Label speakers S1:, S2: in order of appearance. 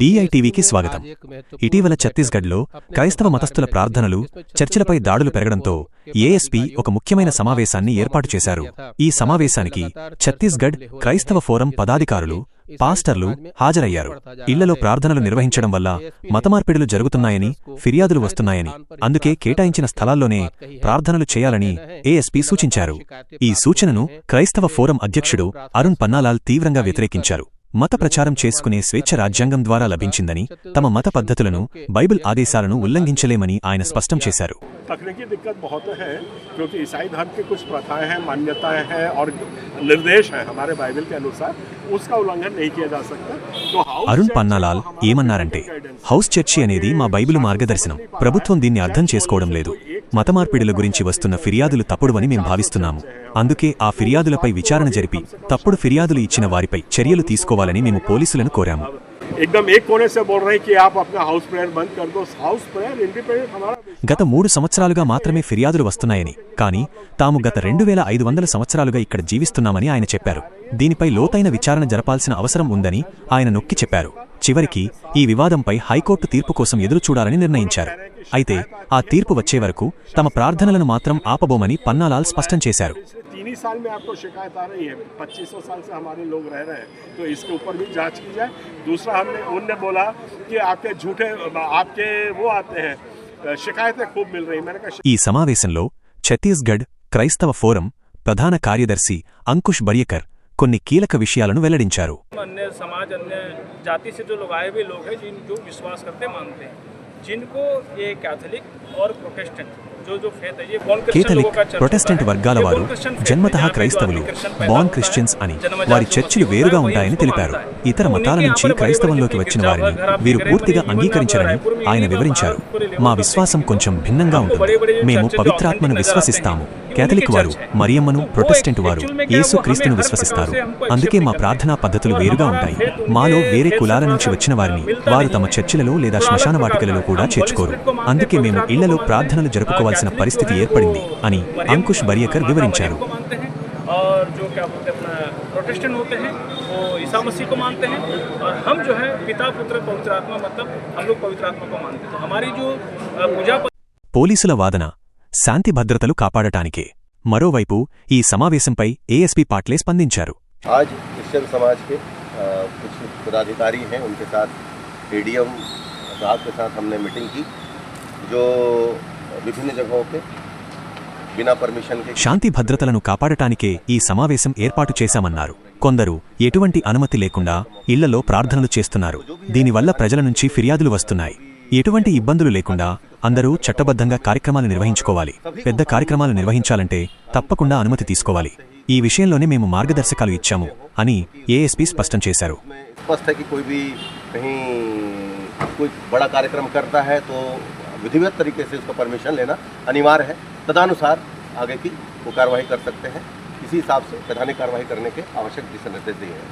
S1: డిఐటీవీకి స్వాగతం. ఇటీవల ఛత్తీస్గఢ్లో క్రైస్తవ మతస్థుల ప్రార్థనలు చర్చిలపై దాడులు పెరగడంతో ఏఎస్పీ ఒక ముఖ్యమైన సమావేశాన్ని ఏర్పాటు చేశారు. ఈ సమావేశానికి ఛత్తీస్గఢ్ క్రైస్తవ ఫోరం పదాధికారులు పాస్టర్లు హాజరయ్యారు. ఇళ్ళలో ప్రార్థనలు నిర్వహించడం వల్ల మతమార్పిడులు జరుగుతున్నాయని ఫిర్యాదులు వస్తున్నాయని అందుకే కేటాయించిన స్థలాల్లోనే ప్రార్థనలు చేయాలని ఏఎస్పీ సూచించారు. ఈ సూచనను క్రైస్తవ ఫోరం అధ్యక్షుడు అరుణ్ పన్నాలాల్ తీవ్రంగా వ్యతిరేకించారు. మత ప్రచారం చేసుకునే స్వేచ్ఛ రాజ్యాంగం ద్వారా లభించిందని తమ మత పద్ధతులను బైబిల్ ఆదేశాలను ఉల్లంఘించలేమని ఆయన స్పష్టం చేశారు. అరుణ్ పన్నాలాల్ ఏమన్నారంటే హౌస్ చర్చి అనేది మా బైబిల్ మార్గదర్శనం. ప్రభుత్వం దీన్ని అర్థం చేసుకోవడం లేదు. మతమార్పిడుల గురించి వస్తున్న ఫిర్యాదులు తప్పుడువని మేం భావిస్తున్నాము. అందుకే ఆ ఫిర్యాదులపై విచారణ జరిపి తప్పుడు ఫిర్యాదులు ఇచ్చిన వారిపై చర్యలు తీసుకోవాలని మేము పోలీసులను కోరాము. గత మూడు సంవత్సరాలుగా మాత్రమే ఫిర్యాదులు వస్తున్నాయని కానీ తాము గత రెండు వేల ఐదు వందల సంవత్సరాలుగా ఇక్కడ జీవిస్తున్నామని ఆయన చెప్పారు. దీనిపై లోతైన విచారణ జరపాల్సిన అవసరం ఉందని ఆయన నొక్కి చెప్పారు. చివరికి ఈ వివాదంపై హైకోర్టు తీర్పు కోసం ఎదురుచూడాలని నిర్ణయించారు. అయితే ఆ తీర్పు వచ్చే వరకు తమ ప్రార్థనలను మాత్రం ఆపబోమని పన్నాలాల్ స్పష్టం చేశారు. ఈ సమావేశంలో ఛత్తీస్గఢ్ క్రైస్తవ ఫోరం ప్రధాన కార్యదర్శి అంకుష్ బర్యకర్ కొన్ని కీలక విషయాలను వెల్లడించారు
S2: अन्य समाज अन्य जाति से जो लोग आए हुए लोग हैं जिन जो विश्वास करते मानते हैं जिनको ये कैथोलिक
S1: కేథలిక్ ప్రొటెస్టెంట్ వర్గాల వారు జన్మతః క్రైస్తవులు బాన్ క్రిస్టియన్స్ అని వారి చర్చిలు వేరుగా ఉంటాయని తెలిపారు. ఇతర మతాల నుంచి క్రైస్తవంలోకి వచ్చిన వారిని వీరు పూర్తిగా అంగీకరించారని ఆయన వివరించారు. మా విశ్వాసం కొంచెం భిన్నంగా ఉంటుంది. మేము పవిత్రాత్మను విశ్వసిస్తాము. కేథలిక్ వారు మరియమ్మను ప్రొటెస్టెంట్ వారు యేసు క్రీస్తును విశ్వసిస్తారు. అందుకే మా ప్రార్థనా పద్ధతులు వేరుగా ఉంటాయి. మాలో వేరే కులాల నుంచి వచ్చిన వారిని వారు తమ చర్చిలలో లేదా శ్మశాన వాటికలలో కూడా చేర్చుకోరు అందుకే మేము
S2: ఇళ్ళ
S1: ఇళ్లలో
S2: आत्मा को
S1: ప్రార్థనలు
S2: मानते हैं।
S1: జరుపుకోవాల్సిన
S2: कैथलिक
S1: పరిస్థితి
S2: जो है,
S1: ఏర్పడింది
S2: वो
S1: అని
S2: मरियम
S1: అంకుష్
S2: को
S1: బరియకర్
S2: माता
S1: వివరించారు
S2: मरियम को मानते हैं और जो क्या बोलते हैं अपना प्रोटेस्टेंट होते हैं वो ईसा मसीह को मानते हैं और हम जो है पिता पुत्र पवित्र आत्मा मतलब हम लोग पवित्र आत्मा को मानते हैं तो हमारी जो अ, पूजा
S1: పోలీసుల వాదన శాంతి భద్రతలు కాపాడటానికే మరోవైపు ఈ సమావేశంపై ఏఎస్పీ పాట్లే స్పందించారు
S3: आज क्रिश्चियन समाज के अ, कुछ पदाधिकारी हैं उनके साथ एडीएम साहब के साथ हमने मीटिंग की जो विभिन्न जगहों पे बिना परमिशन के
S1: శాంతి భద్రతలను కాపాడటానికే ఈ సమావేశం ఏర్పాటు చేశామన్నారు కొందరు ఎటువంటి అనుమతి లేకుండా ఇళ్లలో ప్రార్థనలు చేస్తున్నారు దీనివల్ల ప్రజల నుంచి ఫిర్యాదులు వస్తున్నాయి ఎటువంటి ఇబ్బందులు లేకుండా అందరూ చట్టబద్ధంగా కార్యక్రమాలు నిర్వహించుకోవాలి పెద్ద కార్యక్రమాలు నిర్వహించాలంటే తప్పకుండా అనుమతి తీసుకోవాలి ఈ విషయంలోనే మేము మార్గదర్శకాలు ఇచ్చాము అని ఏఎస్పీ స్పష్టం చేశారు
S3: इसमें स्पष्ट विधिवत तरीके से उसका परमिशन लेना अनिवार्य है। तदनुसार आगे की वो कार्रवाई कर सकते हैं। इसी हिसाब से वैधानिक कार्रवाई करने के आवश्यक दिशा निर्देश दिए हैं।